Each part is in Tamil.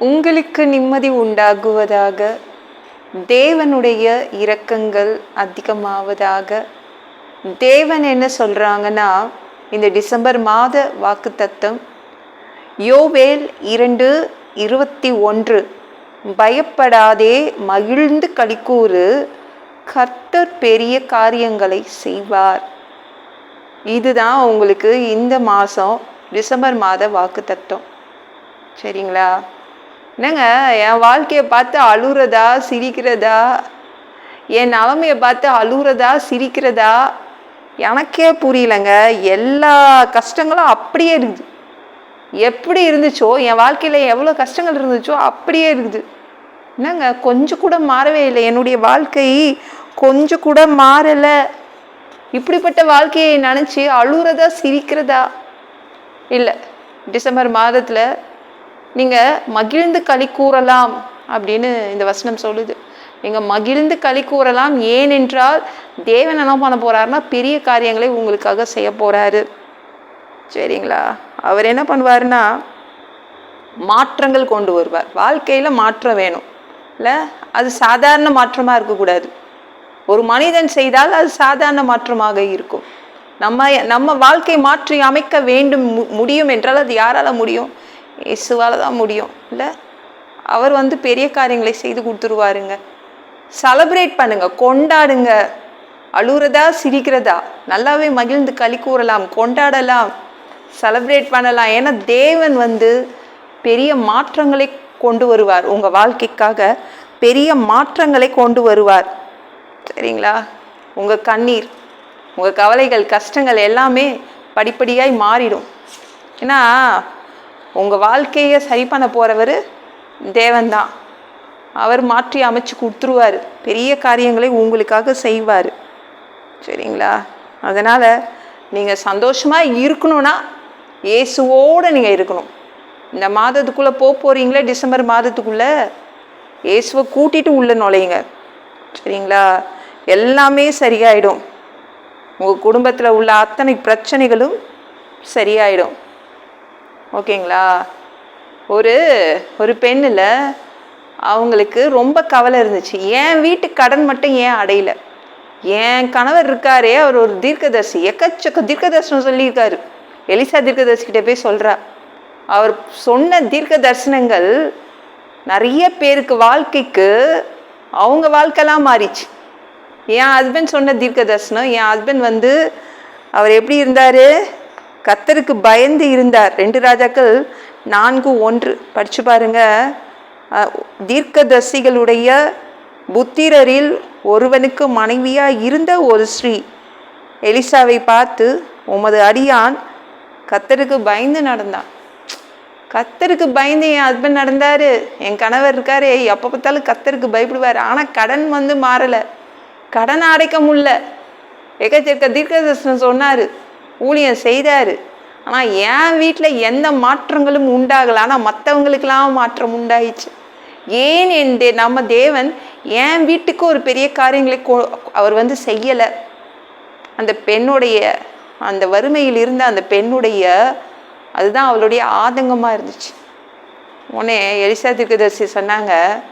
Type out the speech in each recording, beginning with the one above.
உங்களுக்கு நிம்மதி உண்டாகுவதாக தேவனுடைய இரக்கங்கள் அதிகமாவதாக. தேவன் என்ன சொல்கிறாங்கன்னா இந்த டிசம்பர் மாத வாக்குத்தத்தம் யோவேல் இரண்டு இருபத்தி ஒன்று. பயப்படாதே மகிழ்ந்து களிக்கூறு கர்த்தர் பெரிய காரியங்களை செய்வார். இதுதான் உங்களுக்கு இந்த மாதம் டிசம்பர் மாத வாக்குத்தத்தம். சரிங்களா? என்னங்க என் வாழ்க்கையை பார்த்து அழுகிறதா சிரிக்கிறதா? என் நிலமையை பார்த்து அழுகிறதா சிரிக்கிறதா? எனக்கே புரியலங்க. எல்லா கஷ்டங்களும் அப்படியே இருக்குது. எப்படி இருந்துச்சோ என் வாழ்க்கையில் எவ்வளோ கஷ்டங்கள் இருந்துச்சோ அப்படியே இருக்குது. என்னங்க கொஞ்சம் கூட மாறவே இல்லை. என்னுடைய வாழ்க்கை கொஞ்சம் கூட மாறலை. இப்படிப்பட்ட வாழ்க்கையை நினச்சி அழுகிறதா சிரிக்கிறதா? இல்லை டிசம்பர் மாதத்தில் நீங்கள் மகிழ்ந்து களி கூறலாம் அப்படின்னு இந்த வசனம் சொல்லுது. நீங்கள் மகிழ்ந்து களி கூறலாம் ஏனென்றால் தேவன் என்ன பண்ண போகிறாருன்னா பெரிய காரியங்களை உங்களுக்காக செய்ய போகிறாரு சரிங்களா? அவர் என்ன பண்ணுவாருன்னா மாற்றங்கள் கொண்டு வருவார். வாழ்க்கையில் மாற்றம் வேணும். இல்லை அது சாதாரண மாற்றமாக இருக்கக்கூடாது. ஒரு மனிதன் செய்தால் அது சாதாரண மாற்றமாக இருக்கும். நம்ம நம்ம வாழ்க்கை மாற்றி அமைக்க வேண்டும் மு- முடியும் என்றால் அது யாரால் முடியும்? இயேசுவால் தான் முடியும். இல்லை? அவர் வந்து பெரிய காரியங்களை செய்து கொடுத்துருவாருங்க. செலப்ரேட் பண்ணுங்கள் கொண்டாடுங்க. அழுகிறதா சிரிக்கிறதா? நல்லாவே மகிழ்ந்து களி கூறலாம். கொண்டாடலாம். செலப்ரேட் பண்ணலாம். ஏன்னா தேவன் வந்து பெரிய மாற்றங்களை கொண்டு வருவார். உங்கள் வாழ்க்கைக்காக பெரிய மாற்றங்களை கொண்டு வருவார். சரிங்களா? உங்கள் கண்ணீர் உங்கள் கவலைகள் கஷ்டங்கள் எல்லாமே படிப்படியாய் மாறிடும். ஏன்னா உங்கள் வாழ்க்கையை சரி பண்ண போகிறவர் தேவன்தான். அவர் மாற்றி அமைச்சு கொடுத்துருவார். பெரிய காரியங்களை உங்களுக்காக செய்வார். சரிங்களா? அதனால் நீங்கள் சந்தோஷமாக இருக்கணும்னா இயேசுவோடு நீங்கள் இருக்கணும். இந்த மாதத்துக்குள்ளே போக போகிறீங்களே டிசம்பர் மாதத்துக்குள்ளே? இயேசுவை கூட்டிகிட்டு உள்ள நுழையுங்க. சரிங்களா? எல்லாமே சரியாயிடும். உங்கள் குடும்பத்தில் உள்ள அத்தனை பிரச்சனைகளும் சரியாயிடும். ஓகேங்களா? ஒரு ஒரு பெண்ணில் அவங்களுக்கு ரொம்ப கவலை இருந்துச்சு. என் வீட்டு கடன் மட்டும் ஏன் அடையலை? என் கணவர் இருக்காரே அவர் ஒரு தீர்க்கதர்சி எக்கச்சக்க தீர்க்கதர்சனம் சொல்லியிருக்காரு. எலிசா தீர்க்கதர்சிக்கிட்ட போய் சொல்கிறா அவர் சொன்ன தீர்க்க தரிசனங்கள் நிறைய பேருக்கு வாழ்க்கைக்கு அவங்க வாழ்க்கைலாம் மாறிச்சு. என் ஹஸ்பண்ட் சொன்ன தீர்க்க தரிசனம் என் ஹஸ்பண்ட் வந்து அவர் எப்படி இருந்தார்? கத்தருக்கு பயந்து இருந்தார். ரெண்டு ராஜாக்கள் நான்கு ஒன்று. படித்து பாருங்க. தீர்க்கதர்சிகளுடைய புத்திரரில் ஒருவனுக்கு மனைவியாக இருந்த ஒரு ஸ்ரீ எலிசாவை பார்த்து உமது அடியான் கத்தருக்கு பயந்து நடந்தான். கத்தருக்கு பயந்து என் ஹஸ்பண்ட் நடந்தார். என் கணவர் இருக்காரு. எப்போ பார்த்தாலும் கத்தருக்கு பயப்படுவார். ஆனால் கடன் வந்து மாறலை. கடன் அடைக்க முடியல. எக்கச்சக்க தீர்க்கதர்சனம் சொன்னார். ஊழியம் செய்தார். ஆனால் என் வீட்டில் எந்த மாற்றங்களும் உண்டாகலை. ஆனால் மற்றவங்களுக்கெல்லாம் மாற்றம் உண்டாயிடுச்சு ஏன் என் தே நம்ம தேவன் என் வீட்டுக்கு ஒரு பெரிய காரியங்களை கொ- அவர் வந்து செய்யலை. அந்த பெண்ணுடைய அந்த வறுமையில் இருந்த அந்த பெண்ணுடைய அதுதான் அவளுடைய ஆதங்கமாக இருந்துச்சு. உடனே எலிசா திருக்கதர்சி சொன்னாங்க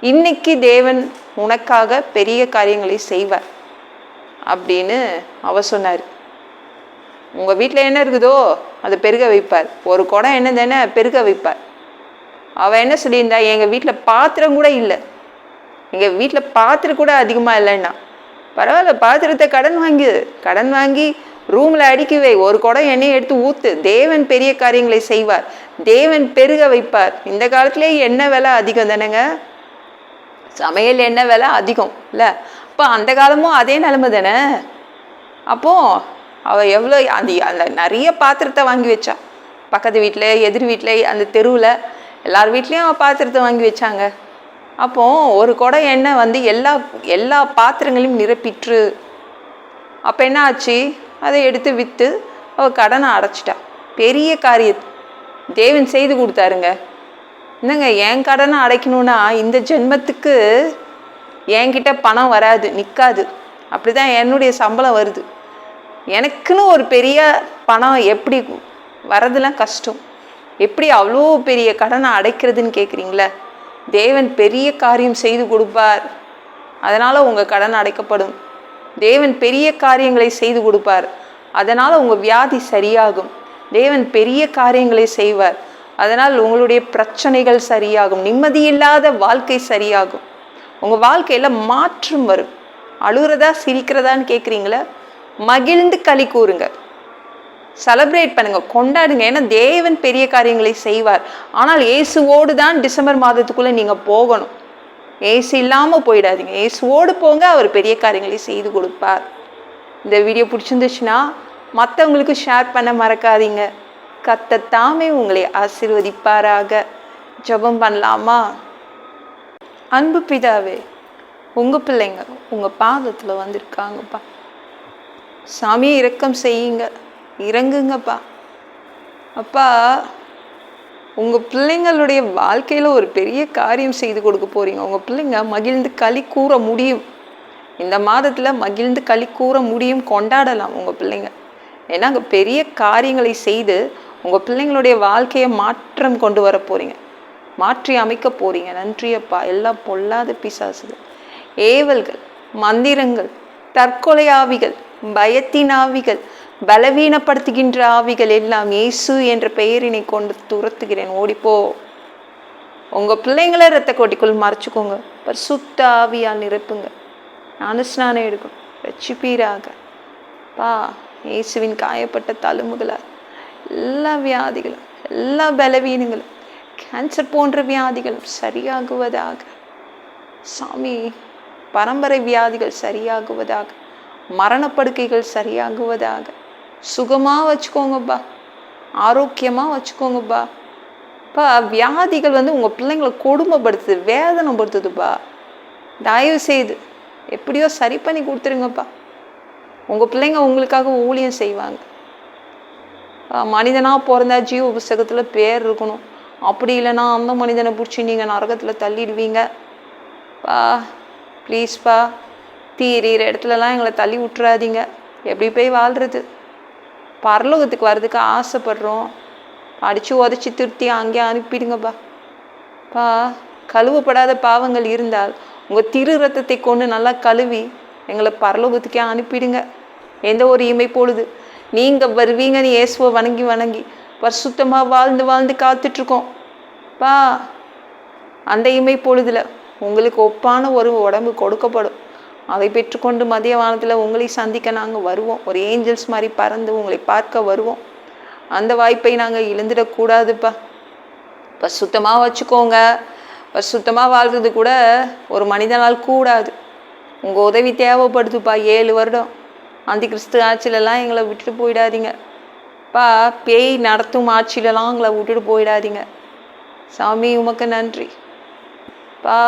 இன்னைக்கு தேவன் உனக்காக பெரிய காரியங்களை செய்வார். அப்படின்னு அவ சொன்னார். உங்கள் வீட்டில் என்ன இருக்குதோ அதை பெருக வைப்பார். ஒரு குடம் என்ன தானே பெருக வைப்பார். அவள் என்ன சொல்லியிருந்தா எங்கள் வீட்டில் பாத்திரம் கூட இல்லை. எங்கள் வீட்டில் பாத்திரம் கூட அதிகமாக இல்லைன்னா. பரவாயில்ல பாத்திரத்தை கடன் வாங்கி. கடன் வாங்கி ரூமில் அடுக்கி வை. ஒரு குடம் எண்ணெயை எடுத்து ஊற்று தேவன் பெரிய காரியங்களை செய்வார். தேவன் பெருக வைப்பார். இந்த காலத்திலே எண்ணெய் விலை அதிகம் தானேங்க? சமையல் எண்ணெய் விலை அதிகம் இல்லை? அப்போ அந்த காலமும் அதே நிலமை தானே? அப்போது அவள் எவ்வளோ அந்த அந்த நிறைய பாத்திரத்தை வாங்கி வச்சா. பக்கத்து வீட்டில் எதிர் வீட்டில் அந்த தெருவில் எல்லார் வீட்லேயும் அவள் பாத்திரத்தை வாங்கி வச்சாங்க. அப்போது ஒரு குடம் எண்ணெய் வந்து எல்லா எல்லா பாத்திரங்களையும் நிரப்பிற்று. அப்போ என்ன ஆச்சு? அதை எடுத்து விற்று அவள் கடனை அடைச்சிட்டா. பெரிய காரியம் தேவன் செய்து கொடுத்தாருங்க. என்னங்க என் கடனை அடைக்கணும்னா இந்த ஜென்மத்துக்கு என்கிட்ட பணம் வராது நிற்காது அப்படி தான் என்னுடைய சம்பளம் வருது. எனக்குன்னு ஒரு பெரிய பணம் எப்படி வரதெல்லாம் கஷ்டம். எப்படி அவ்வளோ பெரிய கடனை அடைக்கிறதுன்னு கேட்குறீங்களே தேவன் பெரிய காரியம் செய்து கொடுப்பார். அதனால் உங்கள் கடன் அடைக்கப்படும். தேவன் பெரிய காரியங்களை செய்து கொடுப்பார். அதனால் உங்கள் வியாதி சரியாகும். தேவன் பெரிய காரியங்களை செய்வார். அதனால் உங்களுடைய பிரச்சனைகள் சரியாகும். நிம்மதியில்லாத வாழ்க்கை சரியாகும். உங்கள் வாழ்க்கையில் மாற்றம் வரும். அழுகிறதா சிரிக்கிறதான்னு கேட்குறீங்களா மகிழ்ந்து களி கூறுங்க. செலப்ரேட் பண்ணுங்க. கொண்டாடுங்க. ஏன்னா தேவன் பெரிய காரியங்களை செய்வார். ஆனால் இயேசுவோடு தான் டிசம்பர் மாதத்துக்குள்ளே நீங்கள் போகணும். ஏசு இல்லாமல் போயிடாதீங்க. ஏசுவோடு போங்க. அவர் பெரிய காரியங்களை செய்து கொடுப்பார். இந்த வீடியோ பிடிச்சிருந்துச்சுன்னா மற்றவங்களுக்கு ஷேர் பண்ண மறக்காதீங்க. கத்தத்தாமே உங்களை ஆசிர்வதிப்பாராக. ஜெபம் பண்ணலாமா? அன்பு பிதாவே உங்கள் பிள்ளைங்க உங்கள் பாதத்தில் வந்திருக்காங்கப்பா. சாமியை இரக்கம் செய்யுங்க. இறங்குங்கப்பா. அப்பா உங்கள் பிள்ளைங்களுடைய வாழ்க்கையில் ஒரு பெரிய காரியம் செய்து கொடுக்க போகிறீங்க உங்கள் பிள்ளைங்க மகிழ்ந்து களி கூற முடியும். இந்த மாதத்தில் மகிழ்ந்து களி கூற முடியும் கொண்டாடலாம் உங்கள் பிள்ளைங்க. ஏன்னா அங்கே பெரிய காரியங்களை செய்து உங்கள் பிள்ளைங்களுடைய வாழ்க்கையை மாற்றம் கொண்டு வர போகிறீங்க மாற்றி அமைக்க போகிறீங்க நன்றியப்பா எல்லாம் பொல்லாத பிசாசுகள். ஏவல்கள் மந்திரங்கள் தற்கொலை ஆவிகள் பயத்தின் ஆவிகள் பலவீனப்படுத்துகின்ற ஆவிகள் எல்லாம் இயேசு என்ற பெயரினை கொண்டு துரத்துகிறேன். ஓடிப்போ. உங்கள் பிள்ளைங்கள ரத்த கோட்டிக்குள் மறைச்சிக்கோங்க. பரிசுத்த ஆவியால் நிரப்புங்க. அனுஸ்நானம் எடுக்கும். ரட்சிப்பீராக. பா இயேசுவின் காயப்பட்ட தழும்புகளால் எல்லா வியாதிகளும் எல்லா பலவீனங்களும் கேன்சர் போன்ற வியாதிகளும் சரியாகுவதாக. சாமி பரம்பரை வியாதிகள் சரியாகுவதாக. மரணப்படுக்கைகள் சரியாகுவதாக. சுகமாக வச்சுக்கோங்கப்பா. ஆரோக்கியமாக வச்சுக்கோங்கப்பா. பா வியாதிகள் வந்து உங்கள் பிள்ளைங்களை கொடுமைப்படுத்துது வேதனைப்படுத்துதுப்பா. தயவு செய்து எப்படியோ சரி பண்ணி கொடுத்துருங்கப்பா. உங்கள் பிள்ளைங்க உங்களுக்காக ஊழியம் செய்வாங்க. மனிதனாக பிறந்தா ஜீவ புஸ்தகத்தில் பேர் இருக்கணும். அப்படி இல்லைன்னா அந்த மனிதனை பிடிச்சி நீங்கள் நரகத்தில் தள்ளிடுவீங்க. பா ப்ளீஸ்ப்பா தீரிகிற இடத்துலலாம் எங்களை தள்ளி விட்டுறாதீங்க. எப்படி போய் வாழ்கிறது பரலோகத்துக்கு வர்றதுக்கு ஆசைப்படுறோம். அடித்து உதச்சி திருத்தி அங்கேயே அனுப்பிடுங்கப்பா. பா கழுவப்படாத பாவங்கள் இருந்தால் உங்கள் திரு ரத்தத்தை கொண்டு நல்லா கழுவி எங்களை பரலோகத்துக்கே அனுப்பிடுங்க. எந்த ஒரு இமை பொழுது? நீங்கள் வருவீங்கன்னு இயேசுவை வணங்கி வணங்கி பரிசுத்தமாக வாழ்ந்து வாழ்ந்து காத்துட்ருக்கோம். பா அந்த இமை பொழுதுல உங்களுக்கு ஒப்பான ஒரு உடம்பு கொடுக்கப்படும். அதை பெற்றுக்கொண்டு மதிய வானத்தில் உங்களை சந்திக்க நாங்கள் வருவோம். ஒரு ஏஞ்சல்ஸ் மாதிரி பறந்து உங்களை பார்க்க வருவோம். அந்த வாய்ப்பை நாங்கள் இழந்துடக்கூடாதுப்பா சுத்தமாக வச்சுக்கோங்க. பரிசுத்தமாக வாழ்றது கூட ஒரு மனிதனால் கூடாது. உங்கள் உதவி தேவைப்படுதுப்பா. ஏழு வருடம் அந்த கிறிஸ்து ஆட்சியிலலாம் எங்களை விட்டுட்டு போயிடாதீங்க. பா பேய் நடத்தும் ஆட்சியிலலாம் எங்களை விட்டுட்டு போயிடாதீங்க. சாமி உமக்கு நன்றி. பா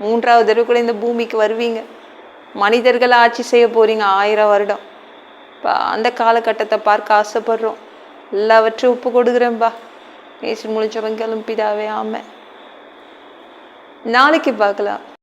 மூன்றாவது தடவை கூட இந்த பூமிக்கு வருவீங்க. மனிதர்கள் ஆட்சி செய்ய போறீங்க ஆயிரம் வருடம். இப்போ அந்த காலகட்டத்தை பார்க்க ஆசைப்படுறோம். எல்லாவற்றையும் ஒப்பு கொடுக்குறேன்பா பேசி முடிஞ்சவங்களும் பிதாவே ஆமை நாளைக்கு பார்க்கலாம்.